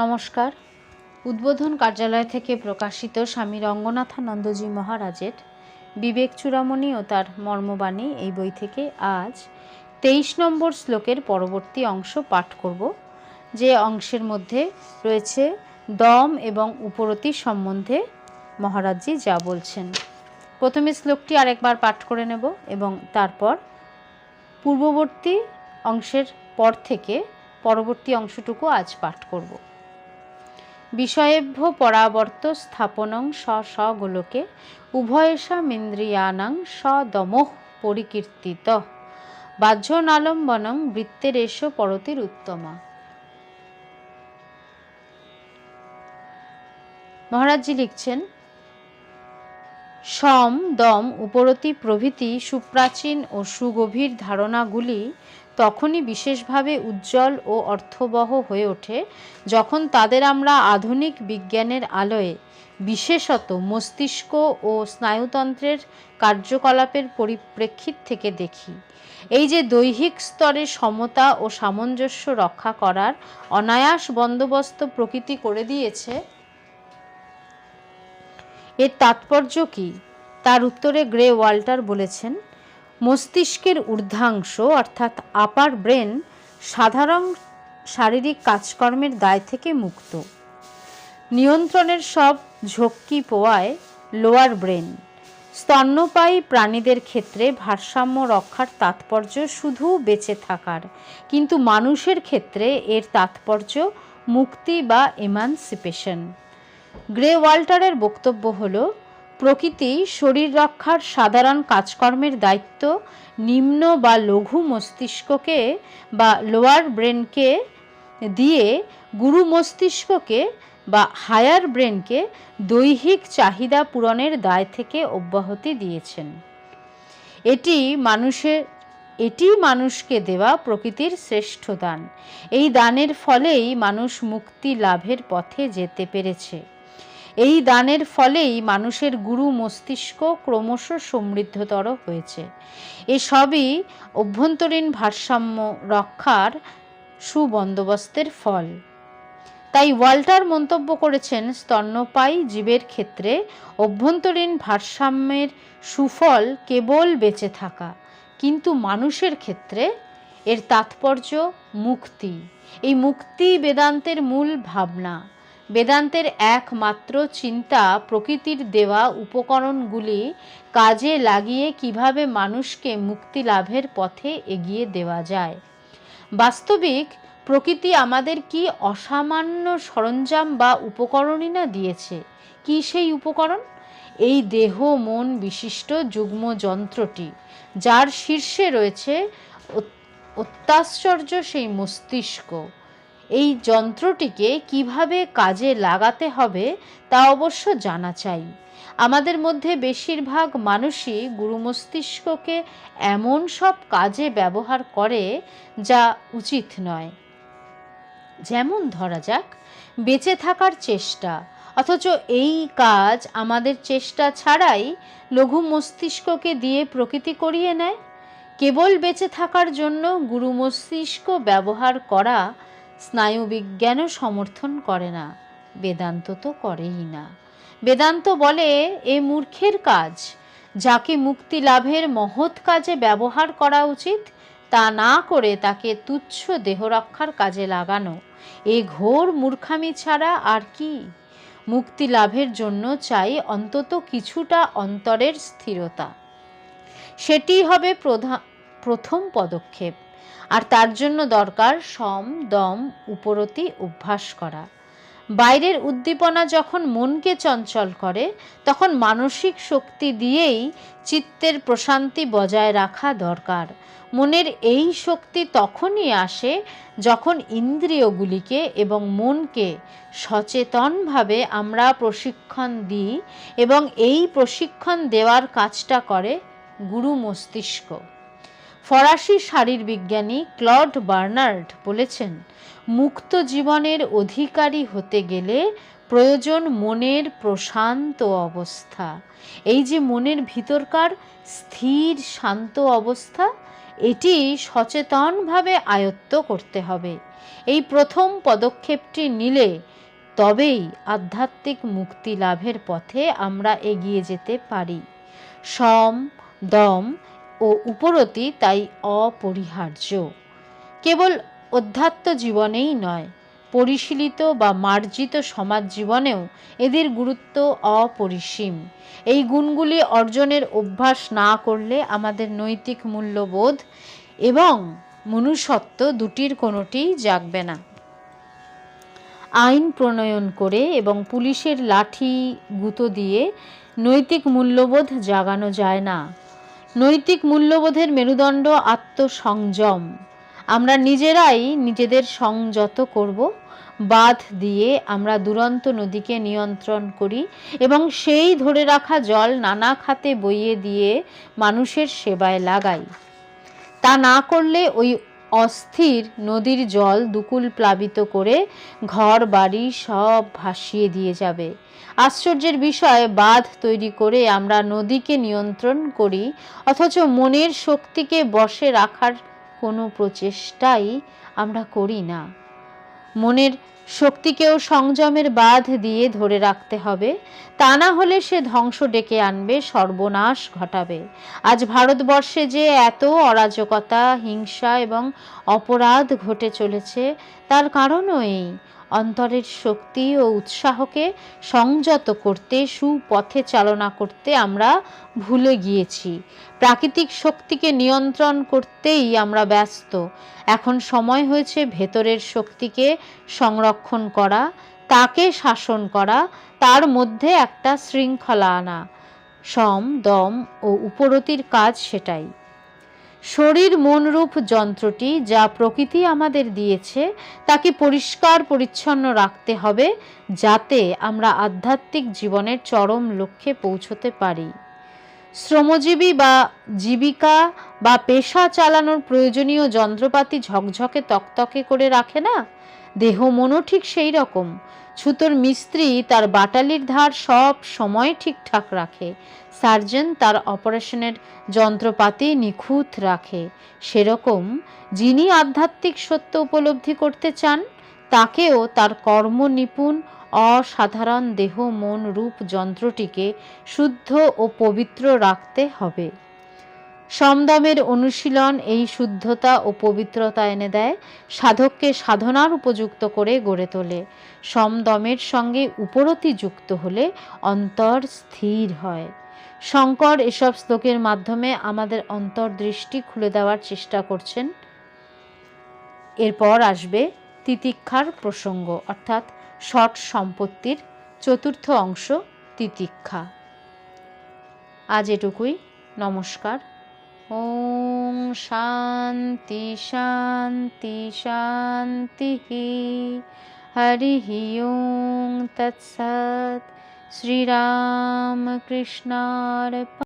নমস্কার। উদ্বোধন কার্যালয় থেকে প্রকাশিত স্বামী রঙ্গনাথানন্দজি মহারাজের বিবেক চূড়ামণি ও তার মর্মবাণী এই বই থেকে আজ তেইশ নম্বর শ্লোকের পরবর্তী অংশ পাঠ করব, যে অংশের মধ্যে রয়েছে দম এবং উপরতি সম্বন্ধে মহারাজজি যা বলছেন। প্রথমে শ্লোকটি আরেকবার পাঠ করে নেব এবং তারপর পূর্ববর্তী অংশের পর থেকে পরবর্তী অংশটুকু আজ পাঠ করব। বিষয়েভ্য পরাবর্ত স্থাপনং স স গোলকে উভয়েষামিন্দ্রিয়াণাং সদমোহ পরিকীর্তিত। বাহ্যনালম্বনং বৃত্তের এস পরতির উত্তমা। মহারাজজি লিখছেন, সম দম উপরতি প্রভৃতি সুপ্রাচীন ও সুগভীর ধারণাগুলি তখনই বিশেষভাবে উজ্জ্বল ও অর্থবহ হয়ে ওঠে যখন তাদের আমরা আধুনিক বিজ্ঞানের আলোয়, বিশেষত মস্তিষ্ক ও স্নায়ুতন্ত্রের কার্যকলাপের পরিপ্রেক্ষিত থেকে দেখি। এই যে দৈহিক স্তরে সমতা ও সামঞ্জস্য রক্ষা করার অনায়াস বন্দোবস্ত প্রকৃতি করে দিয়েছে, এর তাৎপর্য কি? তার উত্তরে গ্রে ওয়াল্টার বলেছেন মস্তিষ্কের ঊর্ধ্বাংশ, অর্থাৎ আপার ব্রেন সাধারণ শারীরিক কাজকর্মের দায় থেকে মুক্ত। নিয়ন্ত্রণের সব ঝক্কি পোয়ায় লোয়ার ব্রেন স্তন্যপায়ী প্রাণীদের ক্ষেত্রে ভারসাম্য রক্ষার তাৎপর্য শুধু বেঁচে থাকার, কিন্তু মানুষের ক্ষেত্রে এর তাৎপর্য মুক্তি বা এমানসিপেশন গ্রে ওয়াল্টারের বক্তব্য হল প্রকৃতি শরীর রক্ষার সাধারণ কাজকর্মের দায়িত্ব, নিম্ন বা লঘু মস্তিষ্ককে বা লোয়ার ব্রেনকে দিয়ে গুরু মস্তিষ্ককে বা হায়ার ব্রেনকে দৈহিক চাহিদা পূরণের দায় থেকে অব্যাহতি দিয়েছেন। এটি মানুষের এটি মানুষকে দেওয়া প্রকৃতির শ্রেষ্ঠ দান। এই দানের ফলেই মানুষ মুক্তি লাভের পথে যেতে পেরেছে। এই দানের ফলেই মানুষের গুরু মস্তিষ্ক ক্রমশ সমৃদ্ধতর হয়েছে। এসবই অভ্যন্তরীণ ভারসাম্য রক্ষার সুবন্দোবস্তের ফল। তাই ওয়াল্টার মন্তব্য করেছেন স্তন্যপায়ী জীবের ক্ষেত্রে অভ্যন্তরীণ ভারসাম্যের সুফল কেবল বেঁচে থাকা, কিন্তু মানুষের ক্ষেত্রে এর তাৎপর্য মুক্তি। এই মুক্তি বেদান্তের মূল ভাবনা। বেদান্তের একমাত্র চিন্তা প্রকৃতির দেওয়া উপকরণগুলি কাজে লাগিয়ে কীভাবে মানুষকে মুক্তি লাভের পথে এগিয়ে দেওয়া যায়। বাস্তবিক প্রকৃতি আমাদের কি অসামান্য সরঞ্জাম বা উপকরণই না দিয়েছে? কি সেই উপকরণ? এই দেহ, মন বিশিষ্ট যুগ্ম যন্ত্রটি, যার শীর্ষে রয়েছে অত্যাশ্চর্য সেই মস্তিষ্ক। এই যন্ত্রটিকে কীভাবে কাজে লাগাতে হবে তা অবশ্য জানা চাই। আমাদের মধ্যে বেশিরভাগ মানুষই গুরু মস্তিষ্ককে এমন সব কাজে ব্যবহার করে যা উচিত নয়। যেমন ধরা যাক, বেঁচে থাকার চেষ্টা, অথচ এই কাজ আমাদের চেষ্টা ছাড়াই লঘু মস্তিষ্ককে দিয়ে প্রকৃতি করিয়ে নেয়। কেবল বেঁচে থাকার জন্য গুরু মস্তিষ্ক ব্যবহার করা স্নায়ুবিজ্ঞানও সমর্থন করে না। বেদান্ত তো করেই না। বেদান্ত বলে, এ মূর্খের কাজ। যাকে মুক্তি লাভের মহৎ কাজে ব্যবহার করা উচিত, তা না করে তাকে তুচ্ছ দেহরক্ষার কাজে লাগানো। এ ঘোর মূর্খামি ছাড়া আর কি? মুক্তি লাভের জন্য চাই অন্তত কিছুটা অন্তরের স্থিরতা। সেটি হবে প্রধান প্রথম পদক্ষেপ। আর তার জন্য দরকার সম, দম, উপরতি, অভ্যাস করা। বাইরের উদ্দীপনা যখন মনকে চঞ্চল করে, তখন মানসিক শক্তি দিয়েই চিত্তের প্রশান্তি বজায় রাখা দরকার। মনের এই শক্তি তখনই আসে যখন ইন্দ্রিয়গুলিকে এবং মনকে সচেতনভাবে আমরা প্রশিক্ষণ দিই এবং এই প্রশিক্ষণ দেওয়ার কাজটা করে গুরু মস্তিষ্ক। ফরাসি শারীরবিজ্ঞানী ক্লড বার্নার্ড বলেছেন, মুক্ত জীবনের অধিকারী হতে গেলে প্রয়োজন মনের প্রশান্ত অবস্থা। এই যে মনের ভিতরকার স্থির, শান্ত অবস্থা, এটি সচেতনভাবে আয়ত্ত করতে হবে। এই প্রথম পদক্ষেপটি নিলে তবেই আধ্যাত্মিক মুক্তি লাভের পথে আমরা এগিয়ে যেতে পারি। সম, দম ও উপরতি তাই অপরিহার্য। কেবল অধ্যাত্ম জীবনেই নয়, পরিশীলিত বা মার্জিত সমাজ জীবনেও এদের গুরুত্ব অপরিসীম। এই গুণগুলি অর্জনের অভ্যাস না করলে আমাদের নৈতিক মূল্যবোধ এবং মনুষ্যত্ব দুটির কোনোটিই জাগবে না। আইন প্রণয়ন করে এবং পুলিশের লাঠি গুঁতো দিয়ে নৈতিক মূল্যবোধ জাগানো যায় না। নৈতিক মূল্যবোধের মেরুদণ্ড আত্মসংযম। আমরা নিজেরাই নিজেদের সংযত করব, বাঁধ দিয়ে আমরা দুরন্ত নদীকে নিয়ন্ত্রণ করি এবং সেই ধরে রাখা জল নানা খাতে বইয়ে দিয়ে মানুষের সেবায় লাগাই। তা না করলে ওই অস্থির নদীর জল দুকুল প্লাবিত করে ঘর, বাড়ি সব ভাসিয়ে দিয়ে যাবে। আশ্চর্যের বিষয়, বাঁধ তৈরি করে আমরা নদীকে নিয়ন্ত্রণ করি, অথচ মনের শক্তিকে বসে রাখার কোনো প্রচেষ্টাই আমরা করি না। মনের শক্তিকেও সংযমের বাঁধ দিয়ে ধরে রাখতে হবে। তা না হলে সে ধ্বংস ডেকে আনবে, সর্বনাশ ঘটাবে। আজ ভারতবর্ষে যে এত অরাজকতা, হিংসা এবং অপরাধ ঘটে চলেছে, তার কারণও এই। অন্তরের শক্তি ও উৎসাহকে সংযত করতে, সুপথে চালনা করতে আমরা ভুলে গিয়েছি। প্রাকৃতিক শক্তিকে নিয়ন্ত্রণ করতেই আমরা ব্যস্ত। এখন সময় হয়েছে ভেতরের শক্তিকে সংরক্ষণ করা, তাকে শাসন করা, তার মধ্যে একটা শৃঙ্খলা আনা। সম, দম ও উপরতির কাজ সেটাই। শরীর মনরূপ যন্ত্রটি যা প্রকৃতি আমাদের দিয়েছে, তাকে পরিষ্কার পরিচ্ছন্ন রাখতে হবে যাতে আমরা আধ্যাত্মিক জীবনের চরম লক্ষ্যে পৌঁছতে পারি। শ্রমজীবী বা জীবিকা বা পেশা চালানোর প্রয়োজনীয় যন্ত্রপাতি ঝকঝকে তকতকে করে রাখে না? দেহ মনও ঠিক সেই রকম ছুতোর মিস্ত্রি তার বাটালির ধার সব সময় ঠিকঠাক রাখে। সার্জন তার অপারেশনের যন্ত্রপাতি নিখুঁত রাখে। সেরকম যিনি আধ্যাত্মিক সত্য উপলব্ধি করতে চান, তাকেও তার কর্ম নিপুণ, অসাধারণ দেহ মন রূপ যন্ত্রটিকে শুদ্ধ ও পবিত্র রাখতে হবে। সমদমের অনুশীলন এই শুদ্ধতা ও পবিত্রতা এনে দেয়, সাধককে সাধনার উপযুক্ত করে গড়ে তোলে। সমদমের সঙ্গে উপরতি যুক্ত হলে অন্তর স্থির হয়। শঙ্কর, এসব শ্লোকের মাধ্যমে আমাদের অন্তর্দৃষ্টি খুলে দেওয়ার চেষ্টা করছেন। এরপর আসবে তিতিক্ষার প্রসঙ্গ, অর্থাৎ ষট সম্পত্তির চতুর্থ অংশ তিতিক্ষা। আজ এটুকুই। নমস্কার। ॐ शान्ति शान्ति शान्तिः। हरिः ॐ तत्सत्। श्रीरामकृष्णार्प